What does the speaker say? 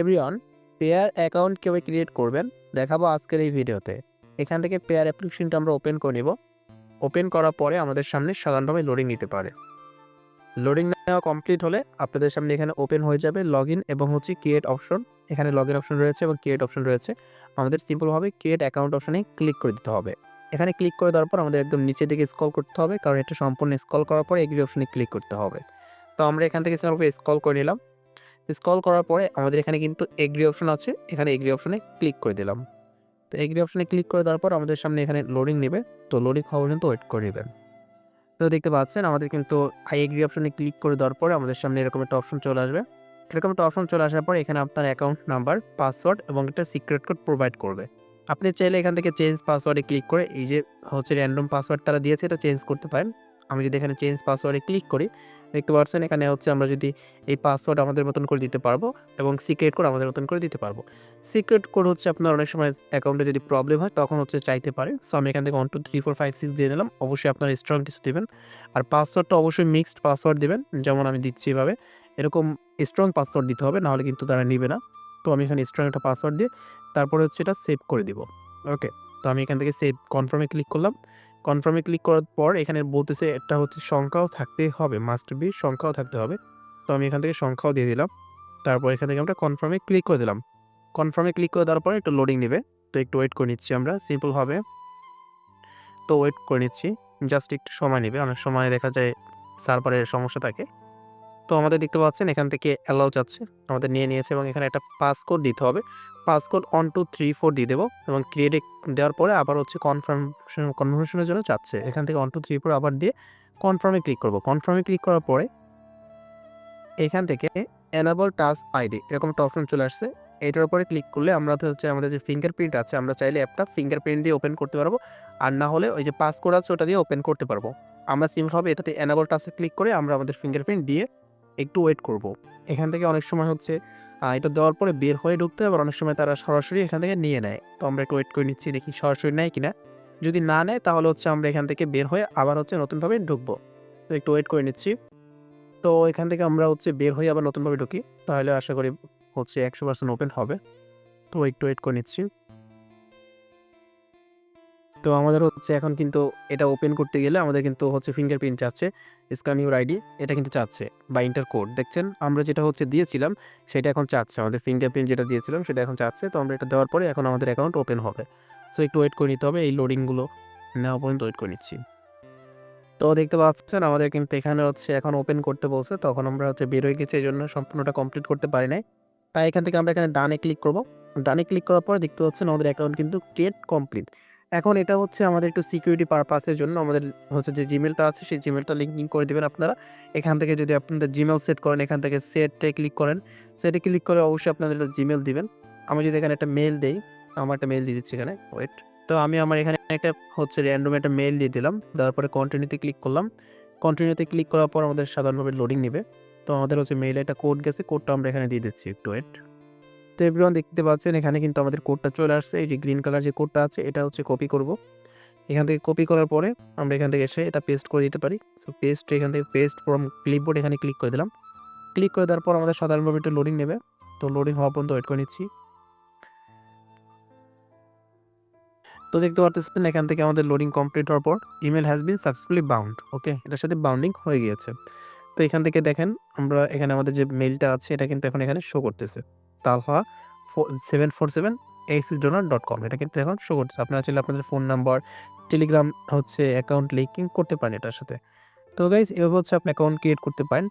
Everyone pair account কীভাবে create করবেন দেখাবো আজকের এই ভিডিওতে। এখান থেকে পেয়ার অ্যাপ্লিকেশনটা আমরা ওপেন করে নিব। ওপেন করার পরে আমাদের সামনে সাধারণভাবে লোডিং নিতে পারে। লোডিং নেওয়া কমপ্লিট হলে আপনাদের সামনে এখানে ওপেন হয়ে যাবে লগ এবং হচ্ছে ক্রিয়েট অপশন এখানে লগ অপশন রয়েছে এবং ক্রিয়েট অপশন রয়েছে। আমাদের সিম্পলভাবে ক্রিয়েট অ্যাকাউন্ট অপশনে ক্লিক করে দিতে হবে। এখানে ক্লিক করে দেওয়ার পর আমাদের একদম নিচের দিকে স্ক্রল করতে হবে, কারণ এটা সম্পূর্ণ স্ক্রল করার পরে এগ্রি অপশনে ক্লিক করতে হবে। তো আমরা এখান থেকে স্ক্রল করে নিলাম। স্ক্রল করার পরে আমাদের এখানে কিন্তু এগ্রি অপশন আছে। এখানে এগ্রি অপশনে ক্লিক করে দিলাম। তো এগ্রি অপশনে ক্লিক করে দেওয়ার পর আমাদের সামনে এখানে লোডিং নেবে। তো লোডিং হওয়া পর্যন্ত ওয়েট করে নেবেন। তো দেখতে পাচ্ছেন আমাদের কিন্তু আই এগ্রি অপশনে ক্লিক করে দেওয়ার পরে আমাদের সামনে এরকম একটা অপশন চলে আসবে। এরকম একটা অপশন চলে আসার পর এখানে আপনার অ্যাকাউন্ট নাম্বার পাসওয়ার্ড এবং একটা সিক্রেট কোড প্রোভাইড করবে। আপনি চাইলে এখান থেকে চেঞ্জ পাসওয়ার্ডে ক্লিক করে এই যে হচ্ছে র্যান্ডম পাসওয়ার্ড তারা দিয়েছে এটা চেঞ্জ করতে পারেন। আমি যদি এখানে চেঞ্জ পাসওয়ার্ডে ক্লিক করি, দেখতে পাচ্ছেন এখানে হচ্ছে আমরা যদি এই পাসওয়ার্ড আমাদের মতন করে দিতে পারব এবং সিক্রেট কোড আমাদের মতন করে দিতে পারব। সিক্রেট কোড হচ্ছে আপনার অনেক সময় অ্যাকাউন্টে যদি প্রবলেম হয়, তখন হচ্ছে চাইতে পারে সো আমি এখান থেকে one two three four five six দিয়ে নিলাম। অবশ্যই আপনার স্ট্রং কিছু দেবেন। আর পাসওয়ার্ডটা অবশ্যই মিক্সড পাসওয়ার্ড দেবেন। যেমন আমি দিচ্ছি এভাবে। এরকম স্ট্রং পাসওয়ার্ড দিতে হবে, নাহলে কিন্তু তারা নেবে না। তো আমি এখানে স্ট্রং একটা পাসওয়ার্ড দিয়ে তারপরে হচ্ছে এটা সেভ করে দিব। ওকে তো আমি এখান থেকে সেভ কনফার্মে ক্লিক করলাম। কনফার্মে ক্লিক করার পর এখানে বলতেছে একটা হচ্ছে সংখ্যাও থাকতে হবে মাস্ট বি সংখ্যাও থাকতে হবে। তো আমি এখান থেকে সংখ্যাও দিয়ে দিলাম। তারপর এখান থেকে আমরা কনফার্মে ক্লিক করে দিলাম। কনফার্মে ক্লিক করে দেওয়ার পর একটু লোডিং নেবে। তো একটু ওয়েট করে নিচ্ছি আমরা সিম্পলভাবে তো ওয়েট করে নিচ্ছি। জাস্ট একটু সময় নেবে। অনেক সময় দেখা যায় সার্ভারের সমস্যা থাকে। তো আমাদের দেখতে পাচ্ছেন এখান থেকে অ্যালাউ চাচ্ছে আমাদের নিয়ে নিয়েছে এবং এখানে একটা পাসকোড দিতে হবে। Passcode one two three four দিয়ে দেবো এবং ক্রিয়েটে দেওয়ার পরে আবার হচ্ছে কনফার্মেশন কনফার্মেশনের জন্য চাচ্ছে এখান থেকে ওয়ান টু থ্রি ফোর আবার দিয়ে কনফার্মে ক্লিক করব। কনফার্মে ক্লিক করার পরে এখান থেকে এনাবল টাচ আইডি এরকম একটা অপশন চলে আসছে। এটার উপরে ক্লিক করলে আমরা তো হচ্ছে আমাদের যে ফিঙ্গারপ্রিন্ট আছে, আমরা চাইলে অ্যাপটা ফিঙ্গারপ্রিন্ট দিয়ে ওপেন করতে পারব। আর না হলে ওই যে পাসকোড আছে, ওটা দিয়ে ওপেন করতে পারব। আমরা সিম্পলভাবে এটাতে এনাবল টাচে ক্লিক করে আমরা আমাদের ফিঙ্গারপ্রিন্ট দিয়ে একটু ওয়েট করব। এখান থেকে অনেক সময় হচ্ছে এটা দেওয়ার পরে বের হয়ে ঢুকতে আবার অনেক সময় তারা সরাসরি এখান থেকে নিয়ে নেয়। তো আমরা একটু ওয়েট করে নিচ্ছি, দেখি সরাসরি নেয় কিনা। যদি না নেয়, তাহলে হচ্ছে আমরা এখান থেকে বের হয়ে আবার হচ্ছে নতুনভাবে ঢুকবো। তো একটু ওয়েট করে নিচ্ছি। তো এখান থেকে আমরা হচ্ছে বের হয়ে আবার নতুনভাবে ঢুকি। তাহলে আশা করি হচ্ছে একশো পার্সেন্ট ওপেন হবে। তো একটু ওয়েট করে নিচ্ছি। তো আমাদের হচ্ছে এখন কিন্তু এটা ওপেন করতে গেলে আমাদের কিন্তু হচ্ছে ফিঙ্গারপ্রিন্ট চাচ্ছে স্ক্যান ইউর আইডি এটা কিন্তু চাচ্ছে বা ইন্টার কোড দেখছেন? আমরা যেটা হচ্ছে দিয়েছিলাম, সেটা এখন চাচ্ছে। আমাদের ফিঙ্গারপ্রিন্ট যেটা দিয়েছিলাম, সেটা এখন চাচ্ছে। তো আমরা এটা দেওয়ার পরে এখন আমাদের অ্যাকাউন্ট ওপেন হবে। সো একটু ওয়েট করে নিতে হবে। এই লোডিংগুলো নেওয়া পর্যন্ত ওয়েট করে নিচ্ছি। তো দেখতে পাচ্ছেন, আমাদের কিন্তু এখানে হচ্ছে এখন ওপেন করতে বলছে। তখন আমরা হচ্ছে বের হয়ে গেছি এই জন্য সম্পূর্ণটা কমপ্লিট করতে পারি নাই। তাই এখান থেকে আমরা এখানে ডানে ক্লিক করব। ডানে ক্লিক করার পরে দেখতে পাচ্ছেন, আমাদের অ্যাকাউন্ট কিন্তু ক্রিয়েট কমপ্লিট এখন এটা হচ্ছে আমাদের একটু সিকিউরিটি পারপাসের জন্য আমাদের হচ্ছে যে জিমেলটা আছে, সেই জিমেলটা লিঙ্কিং করে দেবেন আপনারা। এখান থেকে যদি আপনাদের জিমেল সেট করেন, এখান থেকে সেটে ক্লিক করেন। সেটে ক্লিক করে অবশ্যই আপনাদের জিমেল দিবেন। আমি যদি এখানে একটা মেল দেই, আমার একটা মেল দিয়ে দিচ্ছি এখানে। ওয়েট তো আমি আমার এখানে একটা হচ্ছে র্যান্ডম একটা মেল দিয়ে দিলাম। দেওয়ার পরে কন্টিনিউতে ক্লিক করলাম। কন্টিনিউতে ক্লিক করার পর আমাদের সাধারণভাবে লোডিং নেবে। তো আমাদের হচ্ছে মেইলে একটা কোড গেছে। কোডটা আমরা এখানে দিয়ে দিচ্ছি। একটু ওয়েট তো এভরিওয়ান দেখতে পাচ্ছেন, এখানে কিন্তু আমাদের কোডটা চলে আসছে, এই যে গ্রিন কালার যে কোডটা আছে, এটা হচ্ছে কপি করব। এখান থেকে কপি করার পরে আমরা এখান থেকে এসে এটা পেস্ট করে দিতে পারি। সো পেস্ট এখান থেকে পেস্ট ফ্রম ক্লিপবোর্ড এখানে ক্লিক করে দিলাম। ক্লিক করে দেওয়ার পর আমাদের সাধারণভাবে একটু লোডিং নেবে। তো লোডিং হওয়া পর্যন্ত ওয়েট করে নিচ্ছি। তো দেখতে পাচ্ছেন এখান থেকে আমাদের লোডিং কমপ্লিট হওয়ার পর email has been successfully bound okay এটার সাথে বাউন্ডিং হয়ে গিয়েছে। তো এখান থেকে দেখেন, আমরা এখানে আমাদের যে মেলটা আছে, এটা কিন্তু এখন এখানে শো করতেছে। Talha seven four seven x donor dot com এটা কিন্তু এখন শো করছে আপনারা চাইলে আপনাদের ফোন নাম্বার টেলিগ্রাম হচ্ছে অ্যাকাউন্ট লিঙ্কিং করতে পারেন এটার সাথে। তো গাইজ এভাবে হচ্ছে আপনি অ্যাকাউন্ট ক্রিয়েট করতে পারেন।